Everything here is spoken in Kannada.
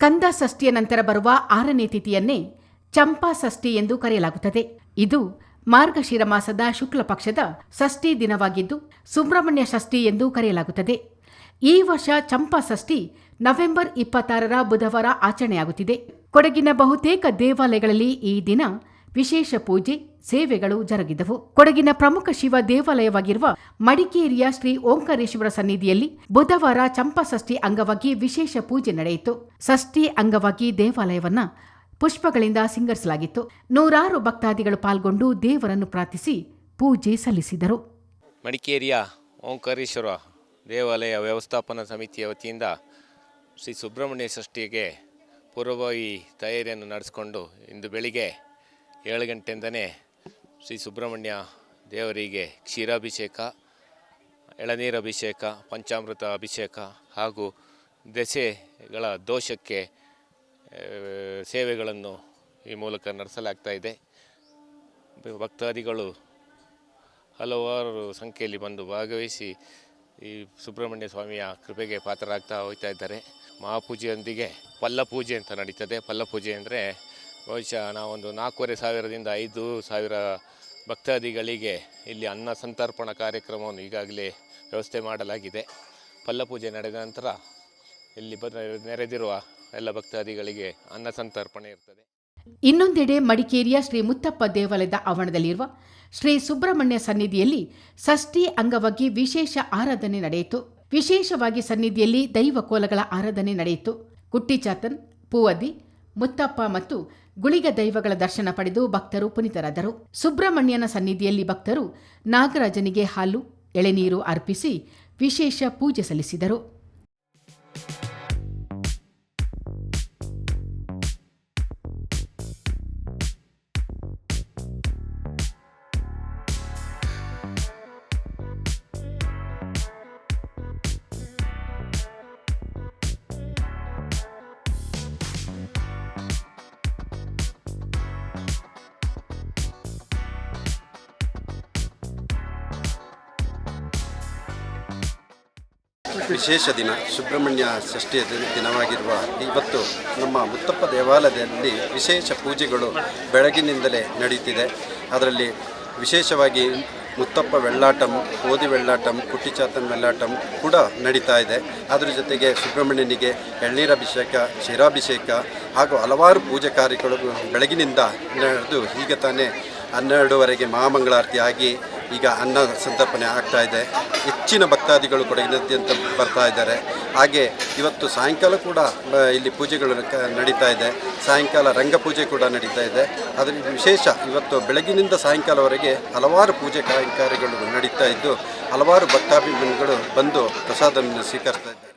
ಸ್ಕಂದ ಷಷ್ಠಿಯ ನಂತರ ಬರುವ ಆರನೇ ತಿಥಿಯನ್ನೇ ಚಂಪಾ ಷಷ್ಠಿ ಎಂದು ಕರೆಯಲಾಗುತ್ತದೆ. ಇದು ಮಾರ್ಗಶಿರ ಮಾಸದ ಶುಕ್ಲ ಪಕ್ಷದ ಷಷ್ಠಿ ದಿನವಾಗಿದ್ದು ಸುಬ್ರಹ್ಮಣ್ಯ ಷಷ್ಠಿ ಎಂದು ಕರೆಯಲಾಗುತ್ತದೆ. ಈ ವರ್ಷ ಚಂಪಾ ಷಷ್ಠಿ ನವೆಂಬರ್ ಇಪ್ಪತ್ತಾರರ ಬುಧವಾರ ಆಚರಣೆಯಾಗುತ್ತಿದೆ. ಕೊಡಗಿನ ಬಹುತೇಕ ದೇವಾಲಯಗಳಲ್ಲಿ ಈ ದಿನ ವಿಶೇಷ ಪೂಜೆ, ಸೇವೆಗಳು ಜರುಗಿದವು. ಕೊಡಗಿನ ಪ್ರಮುಖ ಶಿವ ದೇವಾಲಯವಾಗಿರುವ ಮಡಿಕೇರಿಯ ಶ್ರೀ ಓಂಕಾರೇಶ್ವರ ಸನ್ನಿಧಿಯಲ್ಲಿ ಬುಧವಾರ ಚಂಪಾಷ್ಠಿ ಅಂಗವಾಗಿ ವಿಶೇಷ ಪೂಜೆ ನಡೆಯಿತು. ಷಷ್ಠಿ ಅಂಗವಾಗಿ ದೇವಾಲಯವನ್ನ ಪುಷ್ಪಗಳಿಂದ ಸಿಂಗರಿಸಲಾಗಿತ್ತು. ನೂರಾರು ಭಕ್ತಾದಿಗಳು ಪಾಲ್ಗೊಂಡು ದೇವರನ್ನು ಪ್ರಾರ್ಥಿಸಿ ಪೂಜೆ ಸಲ್ಲಿಸಿದರು. ಮಡಿಕೇರಿಯ ಓಂಕಾರೇಶ್ವರ ದೇವಾಲಯ ವ್ಯವಸ್ಥಾಪನಾ ಸಮಿತಿಯ ವತಿಯಿಂದ ಶ್ರೀ ಸುಬ್ರಹ್ಮಣ್ಯ ಷಷ್ಠಿಗೆ ಪೂರ್ವಭಾವಿ ತಯಾರಿಯನ್ನು ನಡೆಸಿಕೊಂಡು ಇಂದು ಬೆಳಿಗ್ಗೆ ಏಳು ಗಂಟೆಯಿಂದನೇ ಶ್ರೀ ಸುಬ್ರಹ್ಮಣ್ಯ ದೇವರಿಗೆ ಕ್ಷೀರಾಭಿಷೇಕ ಎಳನೀರು ಅಭಿಷೇಕ ಪಂಚಾಮೃತ ಅಭಿಷೇಕ ಹಾಗೂ ದೆಸೆಗಳ ದೋಷಕ್ಕೆ ಸೇವೆಗಳನ್ನು ಈ ಮೂಲಕ ನಡೆಸಲಾಗ್ತಾ ಇದೆ. ಭಕ್ತಾದಿಗಳು ಹಲವಾರು ಸಂಖ್ಯೆಯಲ್ಲಿ ಬಂದು ಭಾಗವಹಿಸಿ ಈ ಸುಬ್ರಹ್ಮಣ್ಯ ಸ್ವಾಮಿಯ ಕೃಪೆಗೆ ಪಾತ್ರರಾಗ್ತಾ ಹೋಗ್ತಾ ಇದ್ದಾರೆ. ಮಹಾಪೂಜೆಯೊಂದಿಗೆ ಪಲ್ಲ ಪೂಜೆ ಅಂತ ನಡೀತದೆ. ಪಲ್ಲ ಪೂಜೆ ಅಂದರೆ ಬಹುಶಃ ನಾವೊಂದು ನಾಲ್ಕೂವರೆ ಸಾವಿರದಿಂದ ಐದು ಸಾವಿರ ಭಕ್ತಾದಿಗಳಿಗೆ ಇಲ್ಲಿ ಅನ್ನ ಸಂತರ್ಪಣಾ ಕಾರ್ಯಕ್ರಮವನ್ನು ಈಗಾಗಲೇ ವ್ಯವಸ್ಥೆ ಮಾಡಲಾಗಿದೆ. ಪಲ್ಲಪೂಜೆ ನಡೆದ ನಂತರ ಇಲ್ಲಿ ಬ ನೆರೆದಿರುವ ಎಲ್ಲ ಭಕ್ತಾದಿಗಳಿಗೆ ಅನ್ನ ಸಂತರ್ಪಣೆ ಇರ್ತದೆ. ಇನ್ನೊಂದೆಡೆ ಮಡಿಕೇರಿಯ ಶ್ರೀ ಮುತ್ತಪ್ಪ ದೇವಾಲಯದ ಆವರಣದಲ್ಲಿರುವ ಶ್ರೀ ಸುಬ್ರಹ್ಮಣ್ಯ ಸನ್ನಿಧಿಯಲ್ಲಿ ಷಷ್ಠಿ ಅಂಗವಾಗಿ ವಿಶೇಷ ಆರಾಧನೆ ನಡೆಯಿತು. ವಿಶೇಷವಾಗಿ ಸನ್ನಿಧಿಯಲ್ಲಿ ದೈವ ಕೋಲಗಳ ಆರಾಧನೆ ನಡೆಯಿತು. ಕುಟ್ಟಿಚಾತನ್, ಪೂವದಿ ಮುತ್ತಪ್ಪ ಮತ್ತು ಗುಳಿಗ ದೈವಗಳ ದರ್ಶನ ಪಡೆದು ಭಕ್ತರು ಪುನೀತರಾದರು. ಸುಬ್ರಹ್ಮಣ್ಯನ ಸನ್ನಿಧಿಯಲ್ಲಿ ಭಕ್ತರು ನಾಗರಾಜನಿಗೆ ಹಾಲು, ಎಳೆನೀರು ಅರ್ಪಿಸಿ ವಿಶೇಷ ಪೂಜೆ ಸಲ್ಲಿಸಿದರು. ವಿಶೇಷ ದಿನ. ಸುಬ್ರಹ್ಮಣ್ಯ ಷಷ್ಠಿಯ ದಿನ- ದಿನವಾಗಿರುವ ಇವತ್ತು ನಮ್ಮ ಮುತ್ತಪ್ಪ ದೇವಾಲಯದಲ್ಲಿ ವಿಶೇಷ ಪೂಜೆಗಳು ಬೆಳಗಿನಿಂದಲೇ ನಡೆಯುತ್ತಿದೆ ಅದರಲ್ಲಿ ವಿಶೇಷವಾಗಿ ಮುತ್ತಪ್ಪ ವೆಳ್ಳಾಟಂ ಓದಿ ವೆಳ್ಳಾಟಂ ಕುಟ್ಟಿಚಾತನ್ ವೆಳ್ಳಾಟಂ ಕೂಡ ನಡೀತಾ ಇದೆ. ಅದರ ಜೊತೆಗೆ ಸುಬ್ರಹ್ಮಣ್ಯನಿಗೆ ಎಳ್ನೀರಾಭಿಷೇಕ, ಕ್ಷೀರಾಭಿಷೇಕ ಹಾಗೂ ಹಲವಾರು ಪೂಜೆ ಕಾರ್ಯಗಳು ಬೆಳಗಿನಿಂದ ನಡೆದು ಈಗ ತಾನೇ ಹನ್ನೆರಡುವರೆಗೆ ಮಹಾಮಂಗಳಾರತಿ ಆಗಿ ಈಗ ಅನ್ನ ಸಂತರ್ಪಣೆ ಆಗ್ತಾ ಇದೆ. ಹೆಚ್ಚಿನ ಭಕ್ತಾದಿಗಳು ಕೊಡಗಿನಾದ್ಯಂತ ಬರ್ತಾ ಇದ್ದಾರೆ. ಹಾಗೆ ಇವತ್ತು ಸಾಯಂಕಾಲ ಕೂಡ ಇಲ್ಲಿ ಪೂಜೆಗಳು ನಡೀತಾ ಇದೆ. ಸಾಯಂಕಾಲ ರಂಗಪೂಜೆ ಕೂಡ ನಡೀತಾ ಇದೆ. ಅದರಲ್ಲಿ ವಿಶೇಷ, ಇವತ್ತು ಬೆಳಗಿನಿಂದ ಸಾಯಂಕಾಲವರೆಗೆ ಹಲವಾರು ಪೂಜೆ ಕಾರ್ಯ- ಕಾರ್ಯಗಳು ನಡೀತಾ ಇದ್ದು, ಹಲವಾರು ಭಕ್ತಾಭಿಮಾನಿಗಳು ಬಂದು ಪ್ರಸಾದವನ್ನು ಸ್ವೀಕರಿಸ್ತಾ ಇದ್ದಾರೆ.